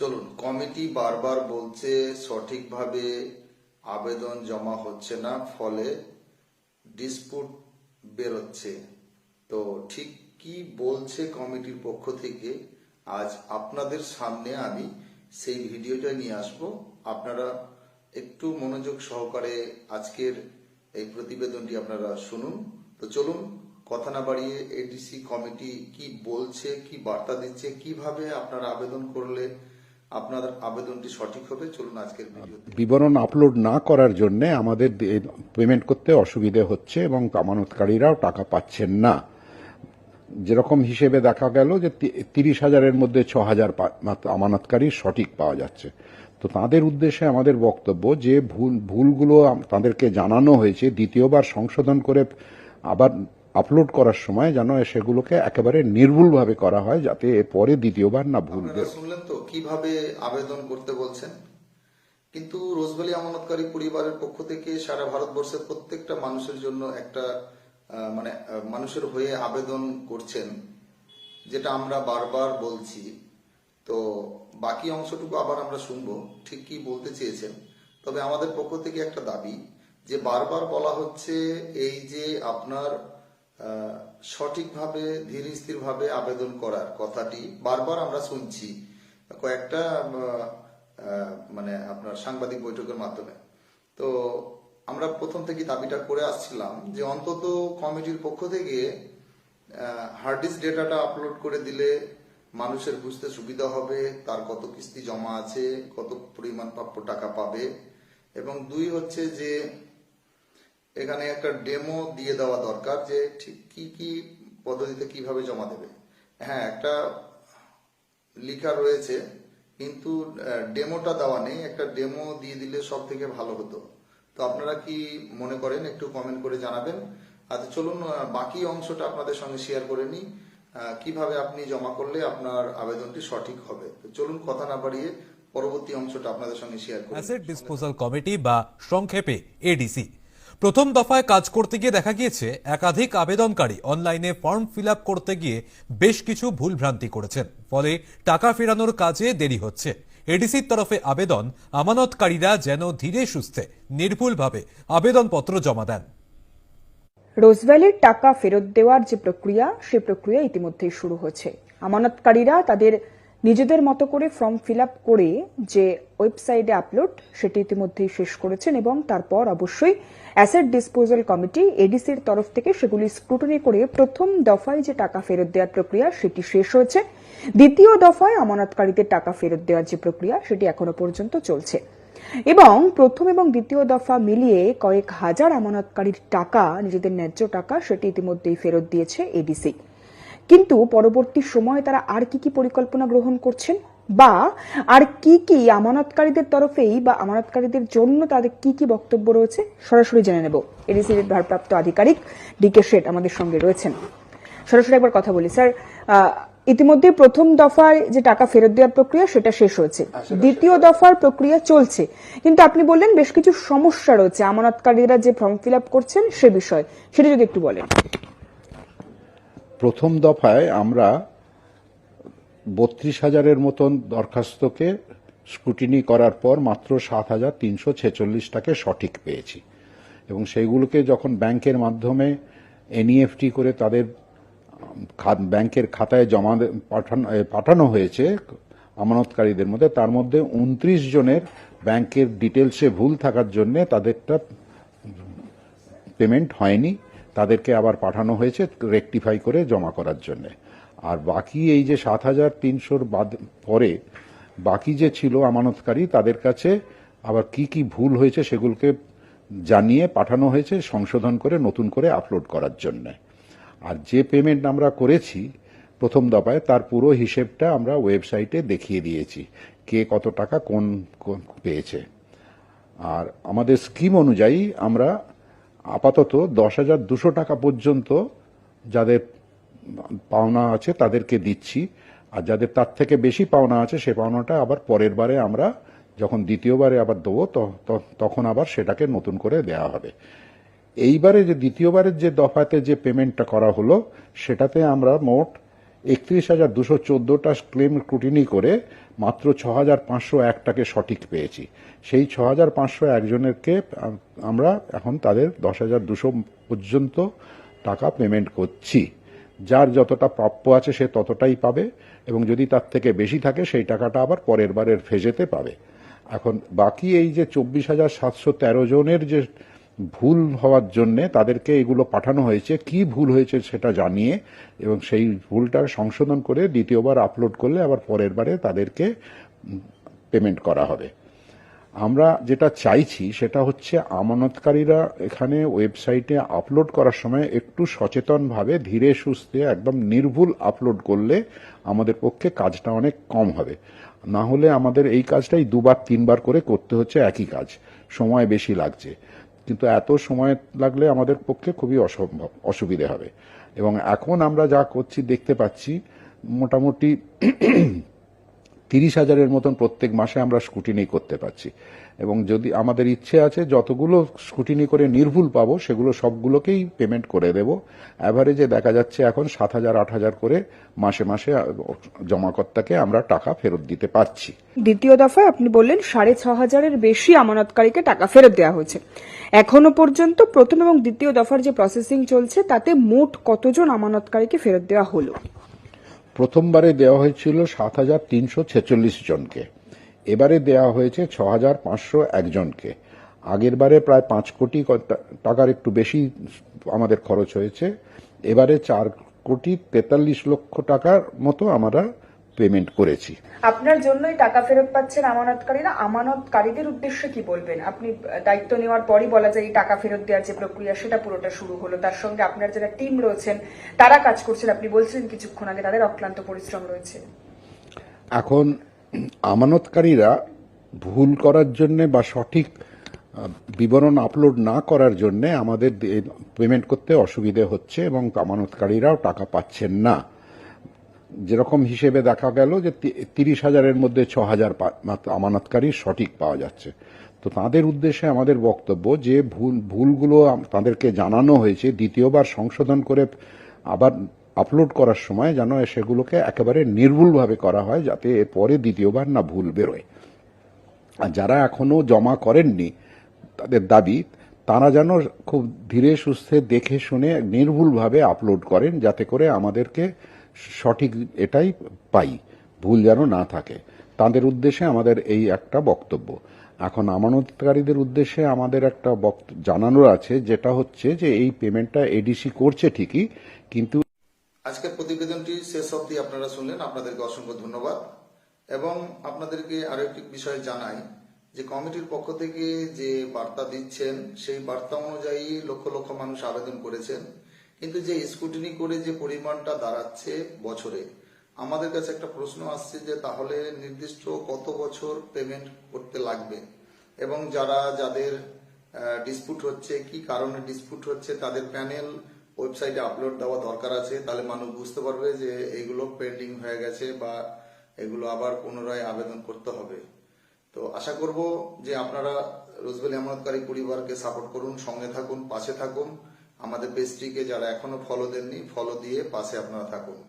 চলুন, কমিটি বারবার বলছে সঠিকভাবে আবেদন জমা হচ্ছে না, ফলে ডিসপুট বেরোচ্ছে। তো ঠিক কি বলছে কমিটির পক্ষ থেকে, আজ আপনাদের সামনে আমি সেই ভিডিওটা নিয়ে আসব। আপনারা একটু মনোযোগ সহকারে আজকের এই প্রতিবেদনটি আপনারা শুনুন। তো চলুন, কথা না বাড়িয়ে এডিসি কমিটি কি বলছে, কি বার্তা দিচ্ছে, কীভাবে আপনারা আবেদন করলে আপনার আবেদনটি সঠিক হবে। চলুন আজকের বিবরণ আপলোড না করার জন্য আমাদের পেমেন্ট করতে অসুবিধে হচ্ছে এবং আমানতকারীরাও টাকা পাচ্ছেন না। যেরকম হিসেবে দেখা গেল যে তিরিশ হাজারের মধ্যে ছ হাজার আমানতকারী সঠিক পাওয়া যাচ্ছে। তো তাদের উদ্দেশ্যে আমাদের বক্তব্য যে ভুল, ভুলগুলো তাদেরকে জানানো হয়েছে, দ্বিতীয়বার সংশোধন করে আবার আপলোড করার সময় যেন সেগুলোকে একেবারে নির্ভুলভাবে করা হয় যাতে পরে দ্বিতীয়বার না ভুল শুনলেন তো কীভাবে আবেদন করতে বলছেন? কিন্তু রোজভ্যালি আমানতকারী পরিবারের পক্ষ থেকে সারা ভারতবর্ষের প্রত্যেকটা মানুষের জন্য একটা মানে মানুষের হয়ে আবেদন করছেন যেটা আমরা বারবার বলছি। তো বাকি অংশটুকু আবার আমরা শুনব ঠিক কি বলতে চেয়েছেন। তবে আমাদের পক্ষ থেকে একটা দাবি যে বারবার বলা হচ্ছে এই যে আপনার সঠিকভাবে, ধীর স্থিরভাবে আবেদন করার কথাটি বারবার আমরা শুনছি। কয়েকটা মানে আপনার সাংবাদিক বৈঠকের মাধ্যমে। তো আমরা প্রথম থেকে দাবিটা করে আসছিলাম যে অন্তত কমিটির পক্ষ থেকে হার্ড ডেটাটা আপলোড করে দিলে মানুষের বুঝতে সুবিধা হবে, তার কত কিস্তি জমা আছে, কত পরিমাণ প্রাপ্য টাকা পাবে। এবং দুই হচ্ছে যে এখানে একটা ডেমো দিয়ে দেওয়া দরকার যে ঠিক কি কি পদ্ধতিতে কীভাবে জমা দেবে। হ্যাঁ একটা লেখা রয়েছে, কিন্তু ডেমোটা দেওয়া নেই। একটা ডেমো দিয়ে দিলে সব থেকে ভালো হতো। তো আপনারা কি মনে করেন, একটু কমেন্ট করে জানাবেন। আচ্ছা চলুন বাকি অংশটা আপনাদের সঙ্গে শেয়ার করে নিই। কীভাবে আপনি জমা করলে আপনার আবেদনটি সঠিক হবে। চলুন, কথা না বাড়িয়ে পরবর্তী অংশটা আপনাদের সঙ্গে শেয়ার করি। অ্যাসেট ডিসপোজাল কমিটি বা সংক্ষেপে এডিসি প্রথম দফায় কাজ করতে গিয়ে দেখা গিয়েছে, একাধিক আবেদনকারী অনলাইনে ফর্ম ফিল করতে গিয়ে বেশ কিছু ভুলভ্রান্তি করেছেন। ফলে টাকা ফেরানোর কাজে দেরি হচ্ছে। এডিসির তরফে আবেদন আমানতকারীরা যেন ধীরে সুস্থে, নির্ভুলভাবে আবেদনপত্র জমা দেন। রোজভ্যালির টাকা ফেরত দেওয়ার যে প্রক্রিয়া, সে প্রক্রিয়া ইতিমধ্যেই শুরু হয়েছে। আমানতকারীরা তাদের নিজেদের মতো করে ফর্ম ফিল আপ করে যে ওয়েবসাইটে আপলোড, সেটি ইতিমধ্যেই শেষ করেছেন এবং তারপর অবশ্যই অ্যাসেট ডিসপোজাল কমিটি, এডিসির তরফ থেকে সেগুলি স্ক্রুটনি করে প্রথম দফায় যে টাকা ফেরত দেওয়ার প্রক্রিয়া, সেটি শেষ হয়েছে। দ্বিতীয় দফায় আমানতকারীদের টাকা ফেরত দেওয়ার যে প্রক্রিয়া, সেটি এখনও পর্যন্ত চলছে। এবং প্রথম এবং দ্বিতীয় দফা মিলিয়ে কয়েক হাজার আমানতকারীর টাকা, নিজেদের ন্যায্য টাকা, সেটি ইতিমধ্যেই ফেরত দিয়েছে এডিসি। কিন্তু পরবর্তী সময়ে তারা আর কি কি পরিকল্পনা গ্রহণ করছেন? বা আর কি কি আমানতকারীদের তরফেই বা আমানতকারীদের জন্য তাদের কি কি বক্তব্য রয়েছে? সরাসরি জেনে নেব। এডিসির ভারপ্রাপ্ত আধিকারিক ডিকে শেঠ আমাদের সঙ্গে রয়েছেন। সরাসরি একবার কথা বলি স্যার। ইতিমধ্যে প্রথম দফার যে টাকা ফেরত দেওয়ার প্রক্রিয়া সেটা শেষ হয়েছে। দ্বিতীয় দফার প্রক্রিয়া চলছে। কিন্তু আপনি বললেন বেশ কিছু সমস্যা রয়েছে। আমানতকারীরা যে ফর্ম ফিল করছেন সে বিষয়ে। সেটা যদি একটু বলেন। প্রথম দফায় আমরা বত্রিশ হাজারের মতন দরখাস্তকে স্ক্রুটিনি করার পর মাত্র সাত হাজার তিনশো ছেচল্লিশটাকে সঠিক পেয়েছি। এবং সেইগুলোকে যখন ব্যাংকের মাধ্যমে এনইএফটি করে তাদের ব্যাংকের খাতায় জমা পাঠানো পাঠানো হয়েছে আমানতকারীদের মধ্যে, তার মধ্যে উনত্রিশ জনের ব্যাংকের ডিটেলসে ভুল থাকার জন্য তাদেরটা পেমেন্ট হয়নি। তাদেরকে আবার পাঠানো হয়েছে রেকটিফাই করে জমা করার জন্য। আর বাকি এই যে সাত হাজার তিনশোর বাদ পরে বাকি যে ছিল আমানতকারী, তাদের কাছে আবার কি কি ভুল হয়েছে সেগুলোকে জানিয়ে পাঠানো হয়েছে, সংশোধন করে, নতুন করে আপলোড করার জন্য। আর যে পেমেন্ট আমরা করেছি প্রথম দফায়, তার পুরো হিসেবটা আমরা ওয়েবসাইটে দেখিয়ে দিয়েছি, কে কত টাকা, কোন পেয়েছে। আর আমাদের স্কিম অনুযায়ী আমরা আপাতত দশ হাজার দুশো টাকা পর্যন্ত যাদের পাওনা আছে তাদেরকে দিচ্ছি। আর যাদের তার থেকে বেশি পাওনা আছে, সে পাওনাটা আবার পরের বারে আমরা যখন দ্বিতীয়বারে আবার দেবো তখন আবার সেটাকে নতুন করে দেওয়া হবে। এইবারে যে, দ্বিতীয়বারের যে দফাতে যে পেমেন্টটা করা হলো, সেটাতে আমরা মোট একত্রিশ হাজার দুশো চোদ্দোটা ক্লেম স্ক্রুটিনি করে মাত্র ছ হাজার পাঁচশো একটাকে সঠিক পেয়েছি। সেই ছ হাজার পাঁচশো একজনেরকে আম- আমরা এখন তাদের দশ হাজার দুশো পর্যন্ত টাকা পেমেন্ট করছি। যার যতটা প্রাপ্য আছে সে ততটাই পাবে এবং যদি তার থেকে বেশি থাকে সেই টাকাটা আবার পরের বারের ফেজেতে পাবে। এখন বাকি এই যে চব্বিশ হাজার সাতশো তেরো জনের যে ভুল হওয়ার জন্যে তাদেরকে এগুলো পাঠানো হয়েছে। কি ভুল হয়েছে সেটা জানিয়ে এবং সেই ভুলটা সংশোধন করে দ্বিতীয়বার আপলোড করলে আবার পরের বারে তাদেরকে পেমেন্ট করা হবে। আমরা যেটা চাইছি সেটা হচ্ছে আমানতকারীরা এখানে ওয়েবসাইটে আপলোড করার সময় একটু সচেতনভাবে ধীরে সুস্থে একদম নির্ভুল আপলোড করলে আমাদের পক্ষে কাজটা অনেক কম হবে। না হলে আমাদের এই কাজটাই দুবার তিনবার করে করতে হচ্ছে একই কাজ। সময় বেশি লাগছে। কিন্তু এত সময় লাগলে আমাদের পক্ষে খুবই অসম্ভব, অসুবিধে হবে। এবং এখন আমরা যা করছি, দেখতে পাচ্ছি, মোটামুটি তিরিশ হাজারের মতন প্রত্যেক মাসে আমরা স্কুটিনি করতে পারছি। এবং যদি আমাদের ইচ্ছে আছে, যতগুলো স্কুটিনি করে নির্ভুল পাবো, সেগুলো সবগুলোকেই পেমেন্ট করে দেব। অ্যাভারেজে দেখা যাচ্ছে এখন সাত হাজার, আট হাজার করে মাসে মাসে জমাকর্তাকে আমরা টাকা ফেরত দিতে পারছি। দ্বিতীয় দফায় আপনি বললেন সাড়ে ছ হাজারের বেশি আমানতকারীকে টাকা ফেরত দেওয়া হয়েছে। এখনও পর্যন্ত প্রথম এবং দ্বিতীয় দফার যে প্রসেসিং চলছে, তাতে মোট কতজন আমানতকারীকে ফেরত দেওয়া হলো? প্রথমবারে দেওয়া হয়েছিল সাত হাজার তিনশো ছেচল্লিশ জনকে। এবারে দেওয়া হয়েছে ছ হাজার পাঁচশো একজনকে আগের বারে প্রায় পাঁচ কোটি টাকার একটু বেশি আমাদের খরচ হয়েছে। এবারে চার কোটি তেতাল্লিশ লক্ষ টাকার মতো আমরা পেমেন্ট করেছি। আপনার জন্যই টাকা ফেরত পাচ্ছেন আমানতকারীরা। আমানতকারীদের উদ্দেশ্যে কি বলবেন? আপনি দায়িত্ব নেওয়ার পরই বলা যায় এই টাকা ফেরত দেওয়ার যে প্রক্রিয়া সেটা পুরোটা শুরু হলো। তার সঙ্গে আপনার যারা টিম রয়েছেন তারা কাজ করছেন। আপনি বলছিলেন কিছুক্ষণ আগে তাদের অক্লান্ত পরিশ্রম রয়েছে। এখন আমানতকারীরা ভুল করার জন্যে বা সঠিক বিবরণ আপলোড না করার জন্যে আমাদের পেমেন্ট করতে অসুবিধে হচ্ছে এবং আমানতকারীরাও টাকা পাচ্ছেন না। যেরকম হিসেবে দেখা গেল যে তিরিশ হাজারের মধ্যে ছ হাজার আমানতকারী সঠিক পাওয়া যাচ্ছে। তো তাদের উদ্দেশ্যে আমাদের বক্তব্য যে ভুল, ভুলগুলো তাদেরকে জানানো হয়েছে, দ্বিতীয়বার সংশোধন করে আবার আপলোড করার সময় যেন সেগুলোকে একেবারে নির্ভুলভাবে করা হয় যাতে এরপরে দ্বিতীয়বার না ভুল বেরোয়। আর যারা এখনও জমা করেননি তাদের দাবি, তারা যেন খুব ধীরে সুস্থে দেখে শুনে নির্ভুলভাবে আপলোড করেন যাতে করে আমাদেরকে সঠিক এটাই পাই, ভুল যেন না থাকে। তাদের উদ্দেশ্যে আমাদের এই একটা বক্তব্য। এখন আমানতকারীদের উদ্দেশ্যে আমাদের একটা জানানোর আছে, যেটা হচ্ছে যে এই পেমেন্টটা এডিসি করছে ঠিকই, কিন্তু আজকের প্রতিবেদনটি শেষ অবধি আপনারা শুনলেন। আপনাদেরকে অসংখ্য ধন্যবাদ। এবং আপনাদেরকে আরও একটি বিষয় জানাই, যে কমিটির পক্ষ থেকে যে বার্তা দিচ্ছেন, সেই বার্তা অনুযায়ী লক্ষ লক্ষ মানুষ আবেদন করেছেন। কিন্তু যে স্কুটিনি করে যে পরিমাণটা দাঁড়াচ্ছে বছরে, আমাদের কাছে একটা প্রশ্ন আসছে যে তাহলে নির্দিষ্ট কত বছর পেমেন্ট করতে লাগবে? এবং যারা, যাদের ডিসপুট হচ্ছে, কি কারণে ডিসপুট হচ্ছে, তাদের প্যানেল ওয়েবসাইটে আপলোড দেওয়া দরকার আছে, তাহলে মানুষ বুঝতে পারবে যে এগুলো পেন্ডিং হয়ে গেছে বা এগুলো আবার পুনরায় আবেদন করতে হবে। তো আশা করব যে আপনারা রোজবেলি আমানতকারী পরিবারকে সাপোর্ট করুন, সঙ্গে থাকুন, পাশে থাকুন। আমাদের পেস্ট্রিকে যারা এখনও ফলো দেননি ফলো দিয়ে পাশে আপনারা থাকুন।